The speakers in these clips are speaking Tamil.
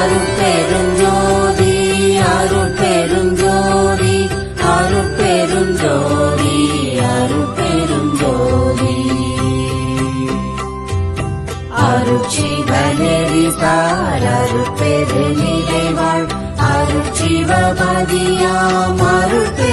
அருட்பெருஞ்சோதி அருட்பெருஞ்சோதி அருட்பெருஞ்சோதி அருட்பெருஞ்சோதி. அருட்சிவனெறிசார் அருட்பெருநிலைவாழ் அருட்சிவபதியாம் அருட்பெருஞ்சோதி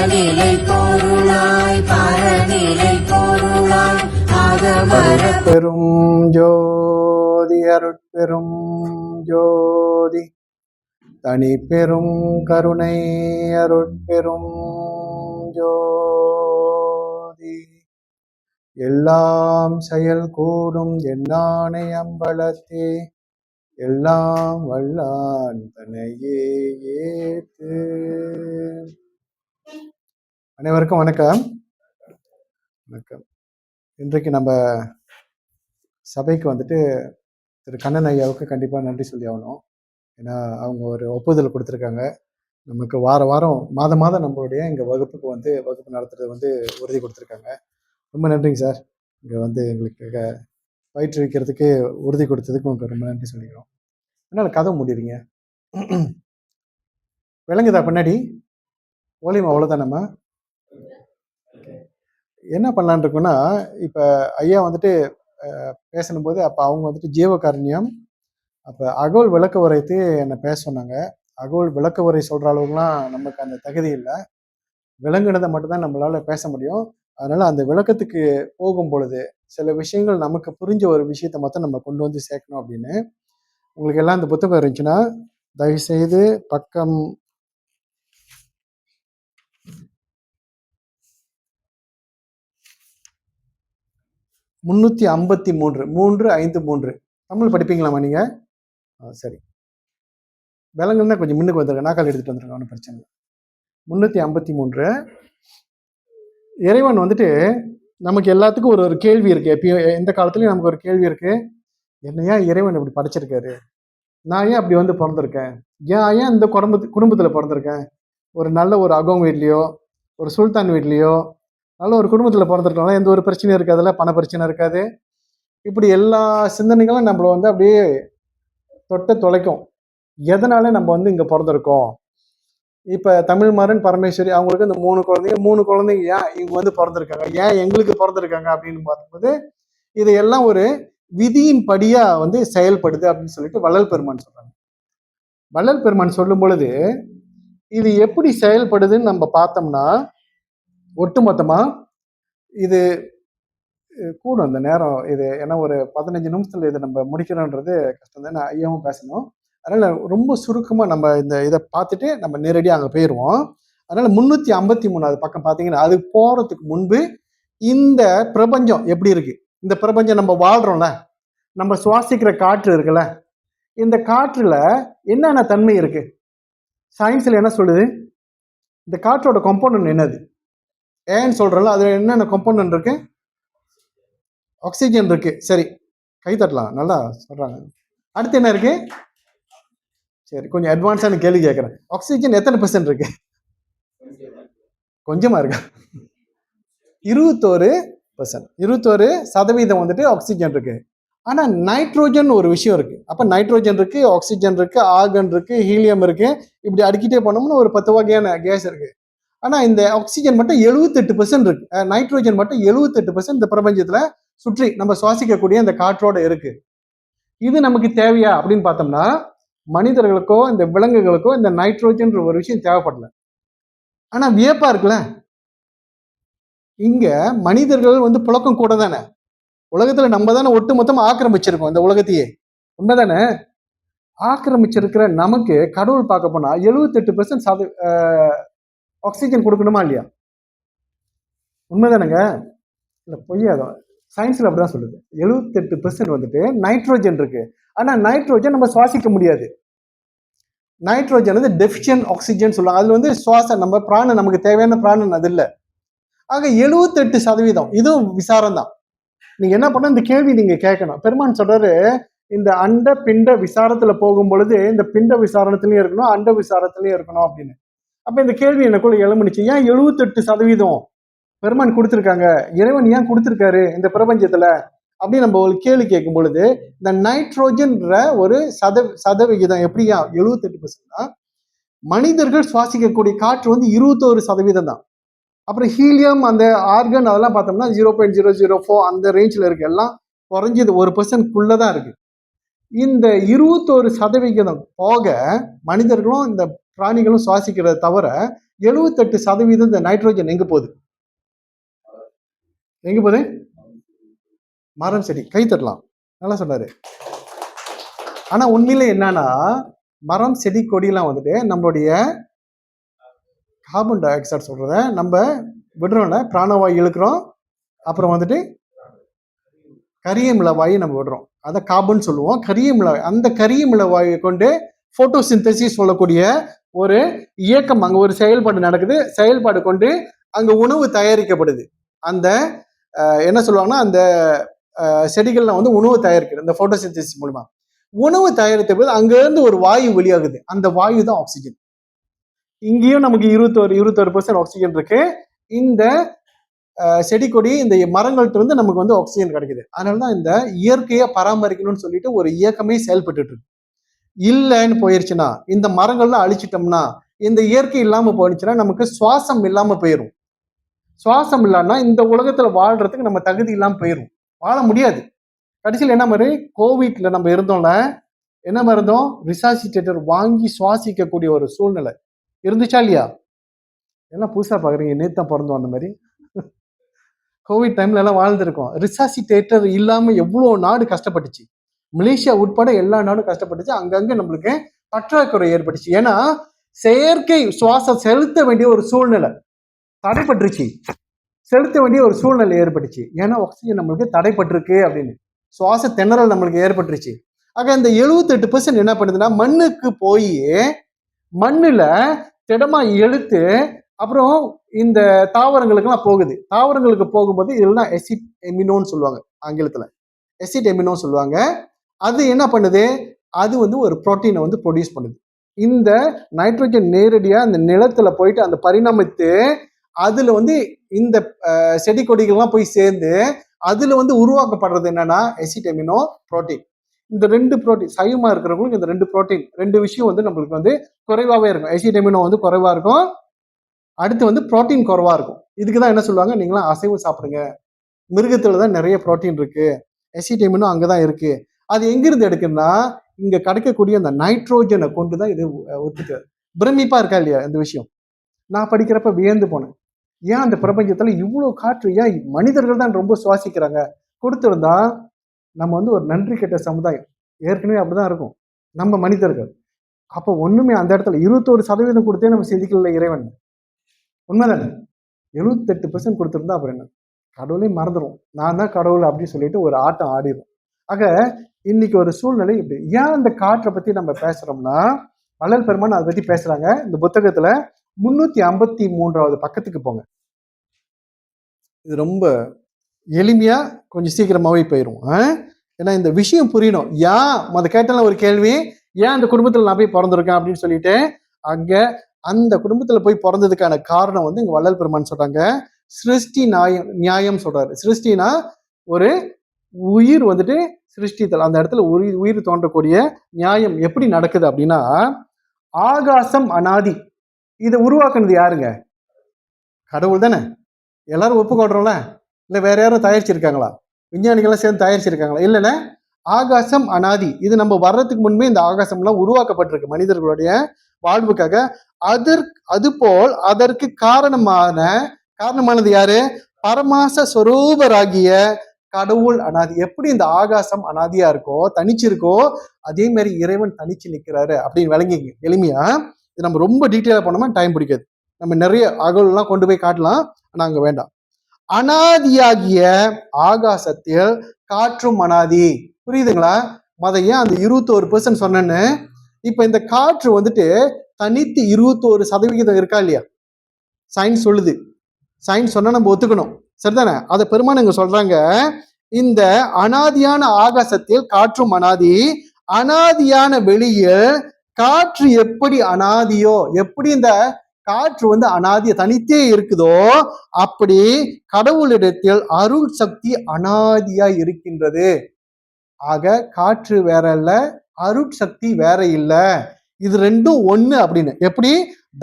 இகநிலை பொருளாய் பரநிலை பொருளாய் பெரும் ஜோதி அருட்பெரும் ஜோதி. தனி பெரும் கருணை அருட்பெரும் ஜோதி. எல்லாம் செயல் கூடும் எண்ணானை அம்பலத்தே எல்லாம் வல்லான் தன்னையே ஏத்து அனைவருக்கும் வணக்கம். வணக்கம். இன்றைக்கு நம்ம சபைக்கு வந்துட்டு திரு கண்ணன் ஐயாவுக்கு கண்டிப்பாக நன்றி சொல்லி ஆகணும். ஏன்னா அவங்க ஒரு ஒப்புதல் கொடுத்துருக்காங்க. நமக்கு வார வாரம் மாதம் மாதம் நம்மளுடைய எங்கள் வகுப்புக்கு வந்து வகுப்பு நடத்துறது வந்து உறுதி கொடுத்துருக்காங்க. ரொம்ப நன்றிங்க சார். இங்கே வந்து எங்களுக்கு பயிற்றுவிக்கிறதுக்கு உறுதி கொடுத்ததுக்கு உங்களுக்கு ரொம்ப நன்றி சொல்லிக்கிறோம். என்னால் கதை முடியுறீங்க விளங்குதா பின்னாடி? ஓலியம் அவ்வளோதான் நம்ம. என்ன பண்ணலான் இருக்குன்னா இப்போ ஐயா வந்துட்டு பேசணும்போது அப்போ அவங்க வந்துட்டு ஜீவகாருண்யம் அப்போ அகோல் விளக்க உரைத்து என்னை பேச சொன்னாங்க. அகோல் விளக்க உரை சொல்கிற அளவுக்குலாம் நமக்கு அந்த தகுதி இல்லை. விளங்குனதை மட்டும்தான் நம்மளால பேச முடியும். அதனால் அந்த விளக்கத்துக்கு போகும் பொழுது சில விஷயங்கள் நமக்கு புரிஞ்ச ஒரு விஷயத்த மட்டும் நம்ம கொண்டு வந்து சேர்க்கணும் அப்படின்னு. உங்களுக்கு எல்லாம் இந்த புத்தகம் இருந்துச்சுன்னா தயவுசெய்து பக்கம் முந்நூற்றி ஐம்பத்தி மூன்று. மூன்று ஐந்து மூன்று. தமிழ் படிப்பீங்களாமா நீங்கள் சரி. விலங்குன்னா கொஞ்சம் முன்னுக்கு வந்துருங்க. நாக்கால் எடுத்துகிட்டு வந்துருங்க ஒன்றும் பிரச்சனை இல்லை. முந்நூற்றி ஐம்பத்தி மூன்று. இறைவன் வந்துட்டு நமக்கு எல்லாத்துக்கும் ஒரு ஒரு கேள்வி இருக்குது எப்பயும் எந்த காலத்துலையும் நமக்கு ஒரு கேள்வி இருக்குது என்ன ஏன் இறைவன் இப்படி படைச்சிருக்காரு? நான் ஏன் அப்படி வந்து பிறந்திருக்கேன்? ஏன் ஏன் இந்த குடும்பத்து குடும்பத்தில் பிறந்திருக்கேன்? ஒரு நல்ல ஒரு அகோங் வீட்லேயோ ஒரு சுல்தான் வீட்லேயோ நல்ல ஒரு குடும்பத்தில் பிறந்திருக்கலாம் எந்த ஒரு பிரச்சனையும் இருக்காதுல்ல? பண பிரச்சனை இருக்காது. இப்படி எல்லா சிந்தனைகளும் நம்மளை வந்து அப்படியே தொட்ட தொலைக்கும். எதனால நம்ம வந்து இங்கே பிறந்திருக்கோம்? இப்போ தமிழ்மாறன் பரமேஸ்வரி அவங்களுக்கு இந்த மூணு குழந்தைங்க மூணு குழந்தைங்க ஏன் இவங்க வந்து பிறந்திருக்காங்க? ஏன் எங்களுக்கு பிறந்திருக்காங்க அப்படின்னு பார்க்கும்போது இதையெல்லாம் ஒரு விதியின் படியாக வந்து செயல்படுது அப்படின்னு சொல்லிட்டு வள்ளல் பெருமான் சொல்கிறாங்க வள்ளல் பெருமான் சொல்லும் பொழுது இது எப்படி செயல்படுதுன்னு நம்ம பார்த்தோம்னா ஒட்டுமொத்தமா இது கூடும் இந்த நேரம். இது ஏன்னா ஒரு பதினஞ்சு நிமிஷத்துல இதை நம்ம முடிக்கிறோன்றது கஷ்டம் தான். நான் ஐயாவும் பேசணும். அதனால ரொம்ப சுருக்கமா நம்ம இந்த இதை பார்த்துட்டு நம்ம நேரடியாக அங்கே போயிடுவோம் அதனால முன்னூத்தி ஐம்பத்தி மூணாவது பக்கம் பார்த்தீங்கன்னா அது போறதுக்கு முன்பு இந்த பிரபஞ்சம் எப்படி இருக்கு? இந்த பிரபஞ்சம் நம்ம வாழ்றோம்ல. நம்ம சுவாசிக்கிற காற்று இருக்குல்ல. இந்த காற்றுல என்னென்ன தன்மை இருக்கு? சயின்ஸ்ல என்ன சொல்லுது? இந்த காற்றோட காம்போனன்ட் என்னது? ஏன்னு சொல்றோம்ல அதில் என்னென்ன காம்போனன்ட் இருக்கு? ஆக்சிஜன் இருக்கு. சரி கை தட்டலாம். நல்லா சொல்கிறாங்க அடுத்து என்ன இருக்கு? சரி கொஞ்சம் அட்வான்ஸான கேள்வி கேட்குறேன். ஆக்சிஜன் எத்தனை பெர்சன்ட் இருக்கு? கொஞ்சமாக இருக்கா? இருபத்தோரு பெர்சன்ட் இருபத்தோரு சதவீதம் வந்துட்டு ஆக்சிஜன் இருக்கு. ஆனால் நைட்ரோஜன் ஒரு விஷயம் இருக்கு. அப்போ நைட்ரோஜன் இருக்கு ஆக்சிஜன் இருக்கு ஆர்கன் இருக்கு ஹீலியம் இருக்கு. இப்படி அடிக்கிட்டே போனோம்னா ஒரு பத்து வகையான கேஸ் இருக்கு. ஆனா இந்த ஆக்சிஜன் மட்டும் எழுபத்தெட்டு பெர்சன்ட் இருக்கு. நைட்ரோஜன் மட்டும் எழுபத்தெட்டு பெர்சன்ட் இந்த பிரபஞ்சத்துல சுற்றி நம்ம சுவாசிக்கக்கூடிய இந்த காற்றோட இருக்கு. இது நமக்கு தேவையா? அப்படின்னு பார்த்தோம்னா மனிதர்களுக்கோ இந்த விலங்குகளுக்கோ இந்த நைட்ரோஜன்ற ஒரு விஷயம் தேவைப்படல. ஆனா வியப்பா இருக்குல்ல? இங்க மனிதர்கள் வந்து புழக்கம் கூட தானே. உலகத்துல நம்ம தானே ஒட்டு மொத்தம் ஆக்கிரமிச்சிருக்கோம் இந்த உலகத்தையே. உண்மைதானே? ஆக்கிரமிச்சிருக்கிற நமக்கு கடவுள் பார்க்க போனா எழுபத்தெட்டு பெர்சன்ட் சத ஆக்சிஜன் கொடுக்கணுமா இல்லையா? உண்மைதானங்க? இல்லை பொய்யாதான் சயின்ஸ்ல அப்படிதான் சொல்லுது. எழுபத்தெட்டு பெர்சன்ட் வந்துட்டு நைட்ரோஜன் இருக்கு. ஆனால் நைட்ரோஜன் நம்ம சுவாசிக்க முடியாது. நைட்ரோஜன் வந்து டெஃபிஷியன் ஆக்சிஜன் சொல்லுவாங்க. அதில் வந்து சுவாச நம்ம பிராணம் நமக்கு தேவையான பிராணம் அது இல்லை. ஆக எழுபத்தெட்டு சதவீதம். இதுவும் விசாரம் தான் நீங்க என்ன பண்ண இந்த கேள்வி நீங்க கேட்கணும். பெருமான் சொல்றாரு இந்த அண்ட பிண்ட விசாரத்துல போகும் பொழுது இந்த பிண்ட விசாரணத்திலயும் இருக்கணும் அண்ட விசாரத்திலயும் இருக்கணும் அப்படின்னு. அப்ப இந்த கேள்வி எனக்குள்ள எழுமுனுச்சு ஏன் எழுபத்தெட்டு சதவீதம் பெருமான் கொடுத்துருக்காங்க? இறைவன் ஏன் கொடுத்துருக்காரு இந்த பிரபஞ்சத்துல? அப்படின்னு நம்ம ஒரு கேள்வி கேட்கும் பொழுது இந்த நைட்ரோஜன்ற ஒரு சத சதவிகிதம் எப்படியா? எழுபத்தெட்டு பர்சன்ட்னா மனிதர்கள் சுவாசிக்கக்கூடிய காற்று வந்து இருபத்தோரு சதவீதம் தான். அப்புறம் ஹீலியம் அந்த ஆர்கன் அதெல்லாம் பார்த்தோம்னா zero point zero zero four அந்த ரேஞ்சில் இருக்கு எல்லாம் குறைஞ்சது ஒரு பர்சன்ட்குள்ளே தான் இருக்கு. இந்த இருபத்தோரு சதவிகிதம் போக மனிதர்களும் இந்த பிராணிகளும் சுவாசிக்கிறத தவிர எழுபத்தெட்டு சதவீதம் இந்த நைட்ரோஜன் எங்க போகுது? எங்க போகுது? மரம் செடி. கை தட்டலாம். நல்லா சொன்னாரு. ஆனா உண்மையில என்னன்னா மரம் செடி கொடியெல்லாம் வந்துட்டு நம்மளுடைய கார்பன் டை ஆக்சைடு சொல்றத நம்ம விடுறோம்ல பிராணவாயு இழுக்கிறோம். அப்புறம் வந்துட்டு கரிய மிளவாயை நம்ம விடுறோம். அதை காபன் சொல்லுவோம். கரியமில அந்த கரிய மிளவாயை கொண்டு போட்டோசிந்தசிஸ் சொல்லக்கூடிய ஒரு இயக்கம் அங்கே ஒரு செயல்பாடு நடக்குது. செயல்பாடு கொண்டு அங்கே உணவு தயாரிக்கப்படுது. அந்த என்ன சொல்லுவாங்கன்னா அந்த செடிகள்லாம் வந்து உணவு தயாரிக்கிறது இந்த போட்டோசிந்தசிஸ் மூலமா. உணவு தயாரித்த போது அங்கேருந்து ஒரு வாயு வெளியாகுது. அந்த வாயு தான் ஆக்சிஜன் இங்கேயும் நமக்கு இருபத்தோரு இருபத்தோரு பர்சன்ட் ஆக்சிஜன் இருக்கு. இந்த செடி கொடி இந்த மரங்கள்ட்ட இருந்து நமக்கு வந்து ஆக்சிஜன் கிடைக்குது. அதனால தான் இந்த இயற்கையை பராமரிக்கணும்னு சொல்லிட்டு ஒரு இயக்கமே செயல்பட்டுட்டு இருக்கு. இல்லைன்னு போயிருச்சுன்னா இந்த மரங்கள்லாம் அழிச்சிட்டோம்னா இந்த இயற்கை இல்லாம போயிடுச்சுன்னா நமக்கு சுவாசம் இல்லாம போயிடும் சுவாசம் இல்லைன்னா இந்த உலகத்துல வாழ்றதுக்கு நம்ம தகுதி இல்லாம போயிடும் வாழ முடியாது. கடைசியில் என்ன மாதிரி கோவிட்ல நம்ம இருந்தோம்ல என்ன மாதிரி இருந்தோம்? ரிசாசிட்டேட்டர் வாங்கி சுவாசிக்கக்கூடிய ஒரு சூழ்நிலை. இருந்துச்சா இல்லையா? எல்லாம் புதுசா பாக்குறீங்க? நேத்தான் பிறந்தோம் அந்த மாதிரி. கோவிட் டைம்ல எல்லாம் வாழ்ந்திருக்கோம். ரிசாசிட்டேட்டர் இல்லாம எவ்வளோ நாடு கஷ்டப்பட்டுச்சு. மலேசியா உட்பட எல்லா நாடும் கஷ்டப்பட்டுச்சு. அங்கங்க நம்மளுக்கு பற்றாக்குறை ஏற்பட்டுச்சு. ஏன்னா செயற்கை சுவாசம் செலுத்த வேண்டிய ஒரு சூழ்நிலை தடைப்பட்டுருச்சு. செலுத்த வேண்டிய ஒரு சூழ்நிலை ஏற்பட்டுச்சு. ஏன்னா ஆக்சிஜன் நம்மளுக்கு தடைப்பட்டிருக்கு அப்படின்னு. சுவாச திணறல் நம்மளுக்கு ஏற்பட்டுருச்சு. ஆக இந்த எழுபத்தெட்டு பர்சன்ட் என்ன பண்ணுதுன்னா மண்ணுக்கு போய் மண்ணுல திடமா எழுத்து அப்புறம் இந்த தாவரங்களுக்குலாம் போகுது. தாவரங்களுக்கு போகும்போது இதெல்லாம் எசிட் எமினோன்னு சொல்லுவாங்க ஆங்கிலத்தில். எசிட் எமினோன்னு சொல்லுவாங்க. அது என்ன பண்ணுது? அது வந்து ஒரு புரோட்டீனை வந்து ப்ரொடியூஸ் பண்ணுது. இந்த நைட்ரஜன் நேரடியாக அந்த நிலத்தில் போயிட்டு அந்த பரிணாமித்து அதில் வந்து இந்த செடி கொடிகள்லாம் போய் சேர்ந்து அதில் வந்து உருவாக்கப்படுறது என்னன்னா எசிடெமினோ புரோட்டீன் இந்த ரெண்டு புரோட்டீன் சைவமாக இருக்கிறவங்களுக்கு இந்த ரெண்டு புரோட்டீன் ரெண்டு விஷயம் வந்து நம்மளுக்கு வந்து குறைவாகவே இருக்கும். எசிடெமினோ வந்து குறைவாக இருக்கும். அடுத்து வந்து புரோட்டீன் குறவாக இருக்கும். இதுக்கு தான் என்ன சொல்லுவாங்க? நீங்களாம் அசைவம் சாப்பிடுங்க. மிருகத்தில் தான் நிறைய புரோட்டீன் இருக்கு. அங்கே தான் இருக்குது அது எங்கிருந்து எடுக்குன்னா இங்கே கிடைக்கக்கூடிய அந்த நைட்ரோஜனை கொண்டு தான் இது அஹ், பிரமிப்பாக இருக்கா இல்லையா இந்த விஷயம்? நான் படிக்கிறப்ப வியந்து போனேன். ஏன் அந்த பிரபஞ்சத்தில் இவ்வளோ காற்று? ஏன் மனிதர்கள் தான் ரொம்ப சுவாசிக்கிறாங்க? கொடுத்துருந்தா நம்ம வந்து ஒரு நன்றி கெட்ட சமுதாயம். ஏற்கனவே அப்படிதான் இருக்கும். நம்ம மனிதர்கள். அப்போ ஒன்றுமே அந்த இடத்துல இருபத்தோரு சதவீதம் கொடுத்தே நம்ம செதுக்கல இறைவன். உண்மைதானே? எழுபத்தெட்டு பெர்சன்ட் கொடுத்துருந்தா அப்புறம் என்ன? கடவுளே மறந்துடும் நான் தான் கடவுள் அப்படின்னு சொல்லிட்டு ஒரு ஆட்டம் ஆடிடும் ஆக இன்னைக்கு ஒரு சூழ்நிலை இப்படி. ஏன் அந்த காற்றை பத்தி நம்ம பேசுறோம்னா வள்ளல் பெருமான் அதை பத்தி பேசுறாங்க. இந்த புத்தகத்துல முன்னூத்தி ஐம்பத்தி மூன்றாவது பக்கத்துக்கு போங்க. இது ரொம்ப எளிமையா கொஞ்சம் சீக்கிரமாவே போயிடும் ஏன்னா இந்த விஷயம் புரியணும். ஏன் அதை கேட்டால ஒரு கேள்வி ஏன் அந்த குடும்பத்துல நான் போய் பிறந்திருக்கேன் அப்படின்னு சொல்லிட்டு அங்க அந்த குடும்பத்துல போய் பிறந்ததுக்கான காரணம் வந்து இங்க வள்ளல் பெருமான் சொல்றாங்க. சிருஷ்டி நியாயம் நியாயம் சொல்றாரு. சிருஷ்டினா ஒரு உயிர் வந்துட்டு சிருஷ்டித்தல் அந்த இடத்துல உயிர் உயிர் தோன்றக்கூடிய நியாயம் எப்படி நடக்குது அப்படின்னா ஆகாசம் அனாதி. இதை உருவாக்குனது யாருங்க? கடவுள் தானே. எல்லாரும் ஒப்புக்கொள்றோம்ல. இல்லை வேற யாரும் தயாரிச்சிருக்காங்களா? விஞ்ஞானிகள்லாம் சேர்ந்து தயாரிச்சிருக்காங்களா? இல்லைன்னா ஆகாசம் அனாதி. இது நம்ம வர்றதுக்கு முன்பே இந்த ஆகாசம்லாம் உருவாக்கப்பட்டிருக்கு. மனிதர்களுடைய வாழ்வுக்காக. அதற்கு அதுபோல் அதற்கு காரணமான காரணமானது யாரு? பரமாச சொரூபராகிய கடவுள் அனாதி. எப்படி இந்த ஆகாசம் அனாதியா இருக்கோ தனிச்சிருக்கோ அதே மாதிரி இறைவன் தனிச்சு நிற்கிறாரு அப்படின்னு விளங்கிங்க. எளிமையா? இது நம்ம ரொம்ப டீட்டெயிலாக போனோம்னா டைம் பிடிக்காது. நம்ம நிறைய அகவல்லாம் கொண்டு போய் காட்டலாம். ஆனால் அங்கே வேண்டாம். அனாதியாகிய ஆகாசத்தில் காற்றும் அனாதி. புரியுதுங்களா? மத ஏன் அந்த இருபத்தோரு பெர்சன்ட் சொன்னேன்னு? இப்ப இந்த காற்று வந்துட்டு தனித்து இருபத்தோரு சதவிகிதம் இருக்கா இல்லையா? சயின்ஸ் சொல்லுது. சயின்ஸ் சொன்னா நம்ம ஒத்துக்கணும். சரிதானே? அதை பெருமான் இங்க சொல்றாங்க இந்த அனாதியான ஆகாசத்தில் காற்றும் அனாதி அனாதியான வெளியில் காற்று எப்படி அனாதியோ எப்படி இந்த காற்று வந்து அனாதிய தனித்தே இருக்குதோ அப்படி கடவுளிடத்தில் அருள் சக்தி அனாதியா இருக்கின்றது. ஆக காற்று வேற இல்ல அருட்சக்தி வேற இல்லை. இது ரெண்டும் ஒன்று அப்படின்னு. எப்படி?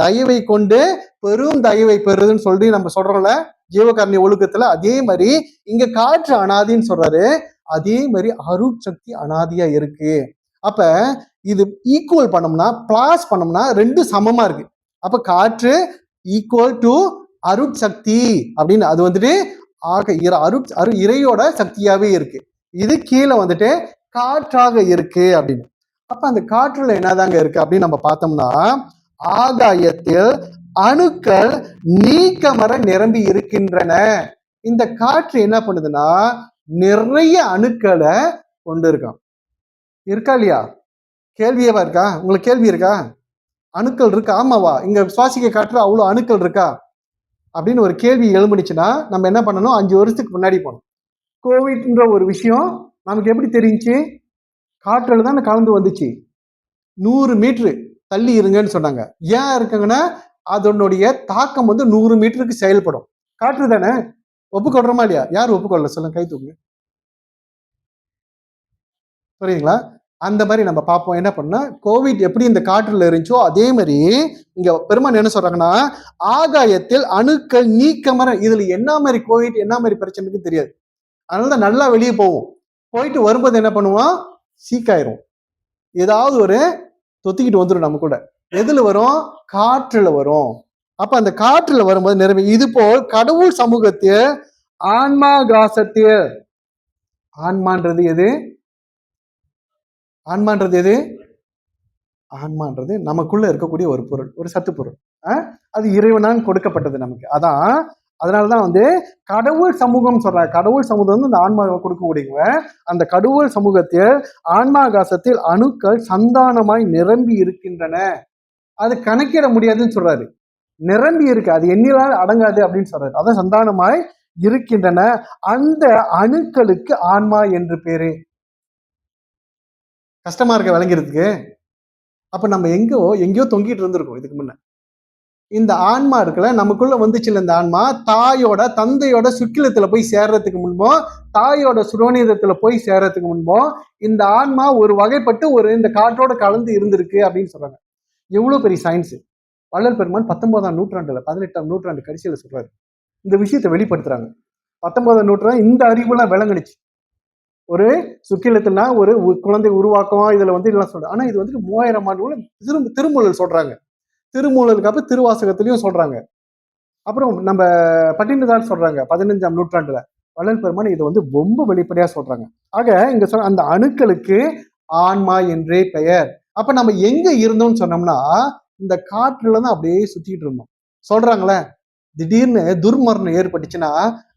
தயவை கொண்டு பெரும் தயவை பெறுதுன்னு சொல்லி நம்ம சொல்றோம்ல ஜீவகாரணி ஒழுக்கத்துல அதே மாதிரி இங்க காற்று அனாதின்னு சொல்றாரு. அதே மாதிரி அருட்சக்தி அனாதியா இருக்கு. அப்ப இது ஈக்குவல் பண்ணோம்னா பிளாஸ் பண்ணோம்னா ரெண்டு சமமா இருக்கு. அப்ப காற்று ஈக்குவல் டு அருட்சக்தி அப்படின்னு அது வந்துட்டு ஆக இர அருட் அரு இறையோட சக்தியாவே இருக்கு. இது கீழே வந்துட்டு காற்றாக இருக்கு அப்படின்னு. அப்ப அந்த காற்றுல என்னதாங்க இருக்கு அப்படின்னு நம்ம பார்த்தோம்னா ஆகாயத்தில் அணுக்கள் நீக்கமர நிரம்பி இருக்கின்றன. இந்த காற்று என்ன பண்ணுதுன்னா நிறைய அணுக்களை கொண்டு இருக்கான் இருக்கா இல்லையா? கேள்வியவா இருக்கா? உங்களுக்கு கேள்வி இருக்கா? அணுக்கள் இருக்கா? ஆமாவா? இங்க சுவாசிக்க காற்று அவ்வளோ அணுக்கள் இருக்கா? அப்படின்னு ஒரு கேள்வி எழும்புனுச்சுன்னா நம்ம என்ன பண்ணணும்? அஞ்சு வருஷத்துக்கு முன்னாடி போகணும். கோவிட்ன்ற ஒரு விஷயம் நமக்கு எப்படி தெரிஞ்சுச்சு காற்றில் தானே கலந்து வந்துச்சு. நூறு மீட்ரு தள்ளி இருங்கன்னு சொன்னாங்க. ஏன் இருக்குங்கன்னா அதனுடைய தாக்கம் வந்து நூறு மீட்டருக்கு செயல்படும். காற்று தானே? ஒப்புக்கொள்றோமா இல்லையா? யார் ஒப்புக்கொள்ள சொல்லுங்க கை தூக்குங்க. புரியுதுங்களா? அந்த மாதிரி நம்ம பார்ப்போம். என்ன பண்ணா கோவிட் எப்படி இந்த காற்றுல இருந்துச்சோ அதே மாதிரி இங்க பெருமான் என்ன சொல்றாங்கன்னா ஆகாயத்தில் அணுக்கள் நீக்கமர இதுல என்ன மாதிரி கோவிட் என்ன மாதிரி பிரச்சனைக்கு தெரியாது. அதனால தான் நல்லா வெளியே போவோம். போயிட்டு வரும்போது என்ன பண்ணுவோம்? சீக்காயிரும். ஏதாவது ஒரு தொத்திக்கிட்டு வந்துடும் நம்ம கூட. எதுல வரும்? காற்றுல வரும். அப்ப அந்த காற்றுல வரும்போது நிரம்பி இது போல் கடவுள் சமூகத்தில் ஆன்மாகாசத்தில் ஆன்மான்றது எது? ஆன்மான்றது எது? ஆன்மான்றது நமக்குள்ள இருக்கக்கூடிய ஒரு பொருள் ஒரு சத்து பொருள். அது இறைவனால் கொடுக்கப்பட்டது நமக்கு. அதான் அதனாலதான் வந்து கடவுள் சமூகம் சொல்றாங்க. கடவுள் சமூகம் வந்து இந்த ஆன்மாவை கொடுக்கக்கூடியவங்க அந்த கடவுள் சமூகத்தில் ஆன்மாகாசத்தில் அணுக்கள் சந்தானமாய் நிரம்பி இருக்கின்றன. அது கணக்கிட முடியாதுன்னு சொல்றாரு. நிரம்பி இருக்கு. அது எண்ணிலால் அடங்காது அப்படின்னு சொல்றாரு. அதான் சந்தானமாய் இருக்கின்றன. அந்த அணுக்களுக்கு ஆன்மா என்று பேரு. கஷ்டமா இருக்க விளங்கிறதுக்கு. அப்ப நம்ம எங்கோ எங்கேயோ தொங்கிட்டு இருந்திருக்கோம். இதுக்கு முன்ன. இந்த ஆன்மா இருக்குல்ல நமக்குள்ள வந்துச்சுல இந்த ஆன்மா தாயோட தந்தையோட சுக்கிலத்துல போய் சேர்றதுக்கு முன்போ தாயோட சுரோனிதத்துல போய் சேர்றதுக்கு முன்போ இந்த ஆன்மா ஒரு வகைப்பட்டு ஒரு இந்த காற்றோட கலந்து இருந்திருக்கு அப்படின்னு சொல்றாங்க. எவ்வளவு பெரிய சயின்ஸ் வள்ளல் பெருமான் பத்தொன்பதாம் நூற்றாண்டுல பதினெட்டாம் நூற்றாண்டு கடைசியில சொல்றாரு. இந்த விஷயத்தை வெளிப்படுத்துறாங்க. பத்தொன்பதாம் நூற்றாண்டு இந்த அறிவுலாம் விளங்குனுச்சு. ஒரு சுக்கிலத்துனா ஒரு குழந்தை உருவாக்கம் இதுல வந்து இதெல்லாம் சொல்றாங்க. ஆனா இது வந்துட்டு மூவாயிரம் ஆண்டு திரும்ப திருமூலல் சொல்றாங்க. திருமூலருக்கு அப்ப திருவாசகத்திலையும் சொல்றாங்க. அப்புறம் நம்ம பட்டினதார் சொல்றாங்க பதினஞ்சாம் நூற்றாண்டுல. வள்ளல் பெருமான் இதை வந்து ரொம்ப வெளிப்படையா சொல்றாங்க. ஆக இங்க சொன்ன அந்த அணுக்களுக்கு ஆன்மா என்றே பெயர். அப்ப நம்ம எங்க இருந்தோம்னு சொன்னோம்னா இந்த காற்றுல தான் அப்படியே சுத்திட்டு இருந்தோம். சொல்றாங்களே திடீர்னு துர்மரணம் ஏற்பட்டுச்சுன்னா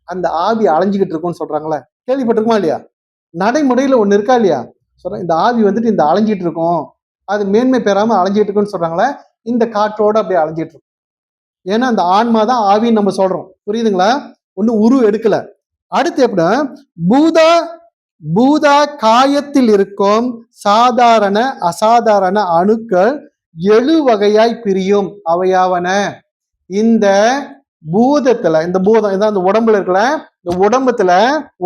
அந்த ஆவி அலைஞ்சுக்கிட்டு இருக்கும்னு சொல்றாங்களே. கேள்விப்பட்டிருக்குமா இல்லையா? நடைமுறையில ஒண்ணு இருக்கா இல்லையா? சொல்றேன் இந்த ஆவி வந்துட்டு இந்த அலைஞ்சிட்டு இருக்கும். அது மேன்மை பெறாம அலைஞ்சிட்டு இருக்குன்னு சொல்றாங்களே இந்த காற்றோட அப்படியே அலைஞ்சிட்டு இருக்கும். ஏன்னா அந்த ஆன்மா தான் ஆவின்னு நம்ம சொல்றோம். புரியுதுங்களா? ஒன்றும் உரு எடுக்கல. அடுத்து எப்படின்னா பூதா பூதா காயத்தில் இருக்கும் சாதாரண அசாதாரண அணுக்கள் எழு வகையாய் பிரியும். அவையாவன? இந்த பூதத்துல இந்த பூதம் இதான் இந்த உடம்புல இருக்கல இந்த உடம்புல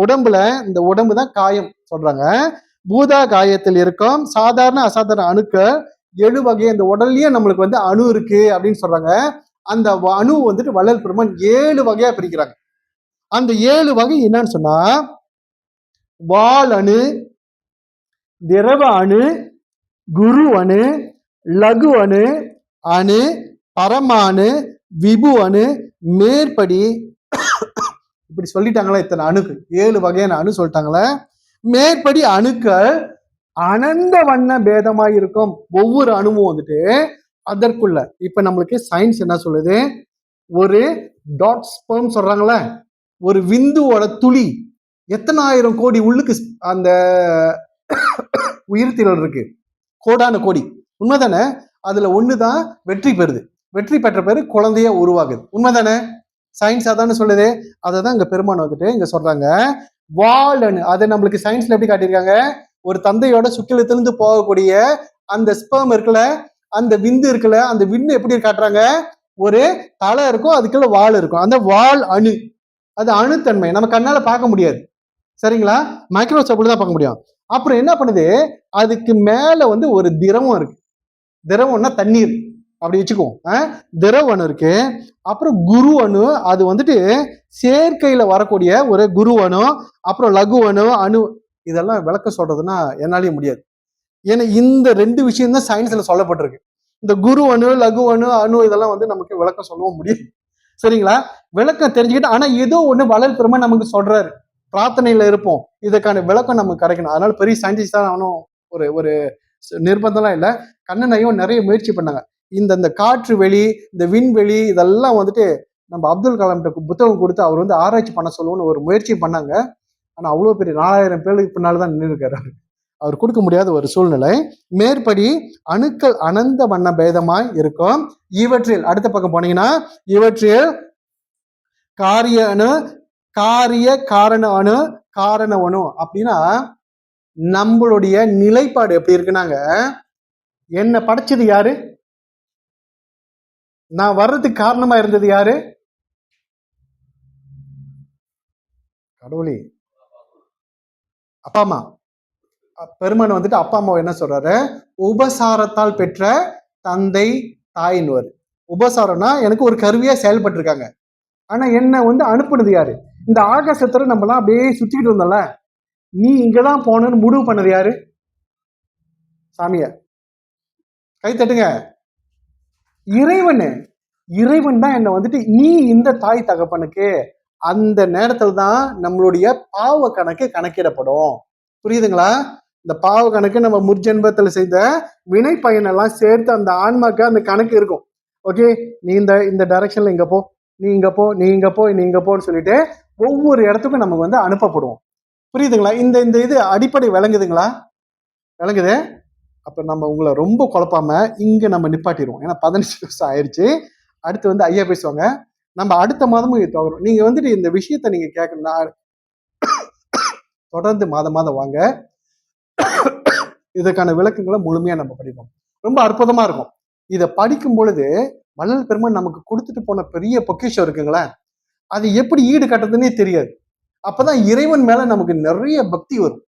உடம்புல இந்த உடம்பு தான் காயம் சொல்றாங்க. பூதா காயத்தில் இருக்கும் சாதாரண அசாதாரண அணுக்கள் எழு வகை அந்த உடல்லயே நம்மளுக்கு வந்து அணு இருக்கு அப்படின்னு சொல்றாங்க. அந்த அணு வந்துட்டு வள்ளல் பெருமான் ஏழு வகையா பிரிக்கிறாங்க. அந்த ஏழு வகை என்னன்னு சொன்னா வால் அணு திரவ அணு குரு அணு லகு அணு அணு பரமாணு விபு அணு மேற்படி இப்படி சொல்லிட்டாங்களா இத்தனை அணுக்கு ஏழு வகையான அணு சொல்லிட்டாங்களே. மேற்படி அணுக்கள் அனந்த வண்ண பேதமாய் இருக்கும் ஒவ்வொரு அணுவும் வந்துட்டு அதற்குள்ள இப்ப நம்மளுக்கு சயின்ஸ் என்ன சொல்லுது? ஒரு டாட் ஸ்பெர்ம் சொல்றாங்களே ஒரு விந்துவோட துளி. எத்தனை ஆயிரம் கோடி உள்ளுக்கு அந்த உயிர்த்திரள் இருக்கு? கோடான கோடி. உண்மைதானே? அதுல ஒண்ணுதான் வெற்றி பெறுது. வெற்றி பெற்ற பேரு குழந்தைய உருவாகுது உண்மைதானே? சயின்ஸ் அதானே சொல்லுது? அதை தான் இங்க பெருமான் வந்துட்டு இங்க சொல்றாங்க. வாழனு அதை நம்மளுக்கு சயின்ஸ்ல எப்படி காட்டியிருக்காங்க? ஒரு தந்தையோட சுக்கிலத்திலிருந்து போகக்கூடிய அந்த ஸ்பெர்ம் இருக்குல்ல அந்த விந்து இருக்குல்ல அந்த விந்து எப்படி காட்டுறாங்க? ஒரு தலை இருக்கும் அதுக்குள்ள வால் இருக்கும். அந்த வால் அணு. அது அணுத்தன்மை. நம்ம கண்ணால பார்க்க முடியாது. சரிங்களா? மைக்ரோஸ்கோப்ல தான் பார்க்க முடியும். அப்புறம் என்ன பண்ணுது? அதுக்கு மேல வந்து ஒரு திரவம் இருக்கு. திரவம்னா தண்ணீர். அப்படி வச்சுக்குவோம். திரவ அணு இருக்கு. அப்புறம் குரு அணு. அது வந்துட்டு சேர்க்கையில வரக்கூடிய ஒரு குரு அணு. அப்புறம் லகு அணு அணு. இதெல்லாம் விளக்க சொல்றதுன்னா என்னாலயும் முடியாது. ஏன்னா இந்த ரெண்டு விஷயம் தான் சயின்ஸ்ல சொல்லப்பட்டிருக்கு. இந்த குரு அணு லகு அணு அணு இதெல்லாம் வந்து நமக்கு விளக்கம் சொல்லவும் முடியாது. சரிங்களா? விளக்கம் தெரிஞ்சுக்கிட்டு ஆனா ஏதோ ஒண்ணு வளர் நமக்கு சொல்றாரு. பிரார்த்தனையில இருப்போம். இதுக்கான விளக்கம் நமக்கு கிடைக்கணும். அதனால பெரிய சயின்டிஸ்ட் தான் ஒரு ஒரு நிர்பந்தம்லாம் இல்லை. கண்ணனையும் நிறைய முயற்சி பண்ணாங்க. இந்த இந்த காற்று வெளி இந்த விண்வெளி இதெல்லாம் வந்துட்டு நம்ம அப்துல் கலாம்கிட்ட புத்தகம் கொடுத்து அவர் வந்து ஆராய்ச்சி பண்ண சொல்லுவோம்னு ஒரு முயற்சி பண்ணாங்க. ஆனால் அவ்வளோ பெரிய நாலாயிரம் பேருக்கு பின்னால் தான் நின்றுருக்காரு அவர். அவர் கொடுக்க முடியாத ஒரு சூழ்நிலை. மேற்படி அணுக்கள் அனந்த வண்ண பேதமாய் இருக்கும். இவற்றில் அடுத்த பக்கம் போனீங்கன்னா இவற்றில் காரிய அணு காரிய காரண அணு காரண அணு அப்படின்னா நம்மளுடைய நிலைப்பாடு எப்படி இருக்குன்னாங்க என்ன படைச்சது யாரு? நான் வர்றதுக்கு காரணமா இருந்தது யாரு? கடவுளே. அப்பா அம்மா. அ- பெருமான் வந்துட்டு அப்பா அம்மா என்ன சொல்றாரு? உபசாரத்தால் பெற்ற தந்தை தாயின்வர். உபசாரம்னா எனக்கு ஒரு கருவியா செயல்பட்டு இருக்காங்க ஆனா என்ன வந்து அனுப்புனது யாரு? இந்த ஆகாசத்துல நம்மலாம் அப்படியே சுத்திக்கிட்டு இருந்தோம்ல. நீ இங்கதான் போனன்னு முடிவு பண்ணது யாரு? சாமியார் கை தட்டுங்க. இறைவன். இறைவன் தான் என்ன வந்துட்டு நீ இந்த தாய் தகப்பனுக்கு அந்த நேரத்துல தான் நம்மளுடைய பாவ கணக்கு கணக்கிடப்படும். புரியுதுங்களா? இந்த பாவ கணக்கு நம்ம முற்ஜென்மத்துல செய்த வினை பயனெல்லாம் சேர்த்து அந்த ஆன்மாக்கு அந்த கணக்கு இருக்கும். ஓகே? நீ இந்த இந்த டைரக்ஷன்ல இங்க போ நீ இங்க போ நீ இங்க போ நீ இங்க போன்னு சொல்லிட்டு ஒவ்வொரு இடத்துக்கும் நமக்கு வந்து அனுப்பப்படுவோம். புரியுதுங்களா? இந்த இந்த இது அடிப்படை விளங்குதுங்களா? விளங்குது? அப்ப நம்ம உங்களை ரொம்ப குழப்பாம இங்க நம்ம நிப்பாட்டிடுவோம் ஏன்னா பதினஞ்சு நிமிஷம் ஆயிடுச்சு அடுத்து வந்து ஐயா பேசுவாங்க நம்ம அடுத்த மாதமும் இது தொடரும் நீங்க வந்துட்டு இந்த விஷயத்த நீங்க கேட்கணும்னா தொடர்ந்து மாதம் மாதம் வாங்க. இதற்கான விளக்கங்களை முழுமையா நம்ம படிப்போம். ரொம்ப அற்புதமா இருக்கும். இதை படிக்கும் பொழுது வள்ளல் பெருமான் நமக்கு கொடுத்துட்டு போன பெரிய பொக்கிஷம் இருக்குங்களேன். அது எப்படி ஈடு கட்டுறதுன்னே தெரியாது. அப்பதான் இறைவன் மேல நமக்கு நிறைய பக்தி வரும்.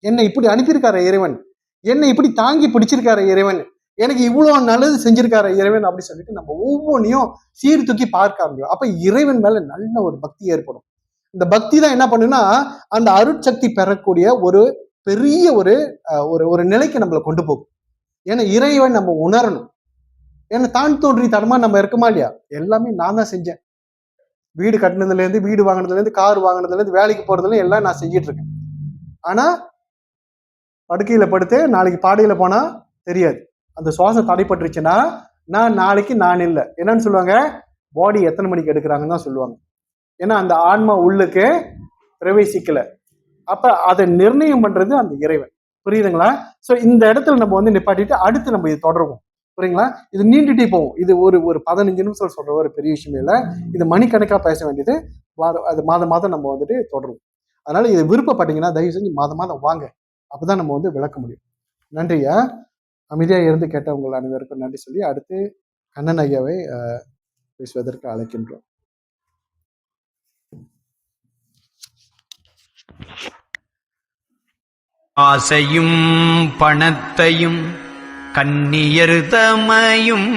என்னை இப்படி அனுப்பியிருக்காரு இறைவன். என்னை இப்படி தாங்கி பிடிச்சிருக்காரு இறைவன். எனக்கு இவ்வளோ நல்லது செஞ்சிருக்காரு இறைவன் அப்படி சொல்லிட்டு நம்ம ஒவ்வொன்றையும் சீர்தூக்கி பார்க்க ஆரம்பிக்கும் அப்போ இறைவன் மேல நல்ல ஒரு பக்தி ஏற்படும். இந்த பக்தி தான் என்ன பண்ணுன்னா அந்த அருட்சக்தி பெறக்கூடிய ஒரு பெரிய ஒரு ஒரு ஒரு நிலைக்கு நம்மளை கொண்டு போகும். ஏன்னா இறைவன் நம்ம உணரணும். ஏன்னா தான் தோன்றி தனமா நம்ம இருக்கமா இல்லையா? எல்லாமே நான் தான் செஞ்சேன். வீடு கட்டினதுலேருந்து வீடு வாங்கினதுலேருந்து கார் வாங்கினதுலேருந்து வேலைக்கு போகிறதுலேருந்து எல்லாம் நான் செஞ்சிட்டு இருக்கேன். ஆனால் படுக்கையில் படுத்து நாளைக்கு பாடையில் போனால் தெரியாது. அந்த சுவாசம் தடைப்பட்டுருச்சுன்னா நான் நாளைக்கு நான் இல்லை. என்னன்னு சொல்லுவாங்க? பாடி எத்தனை மணிக்கு எடுக்கிறாங்கன்னு தான் சொல்லுவாங்க. ஏன்னா அந்த ஆன்மா உள்ளுக்கு பிரவேசிக்கல. அப்ப அதை நிர்ணயம் பண்றது அந்த இறைவன். புரியுதுங்களா? சோ இந்த இடத்துல நம்ம வந்து நிப்பாட்டிட்டு அடுத்து நம்ம இது தொடருவோம். புரியுங்களா இது நீண்டுட்டே போவோம் இது ஒரு ஒரு பதினஞ்சு நிமிஷம் சொல்ற ஒரு பெரிய விஷயமே இல்லை. இது மணிக்கணக்காக பேச வேண்டியது வாரம் அது மாதம் மாதம் நம்ம வந்துட்டு தொடருவோம். அதனால இது விருப்பப்பட்டீங்கன்னா தயவு செஞ்சு மாதம் மாதம் வாங்க. அப்பதான் நம்ம வந்து விளக்க முடியும். நன்றியா அமைதியா இருந்து கேட்ட உங்கள் அனைவருக்கும் நன்றி சொல்லி அடுத்து கண்ணன் ஐயாவை அஹ், பேசுவதற்கு அழைக்கின்றோம். ஆசையும் பணத்தையும் கண்ணியர் தமையும்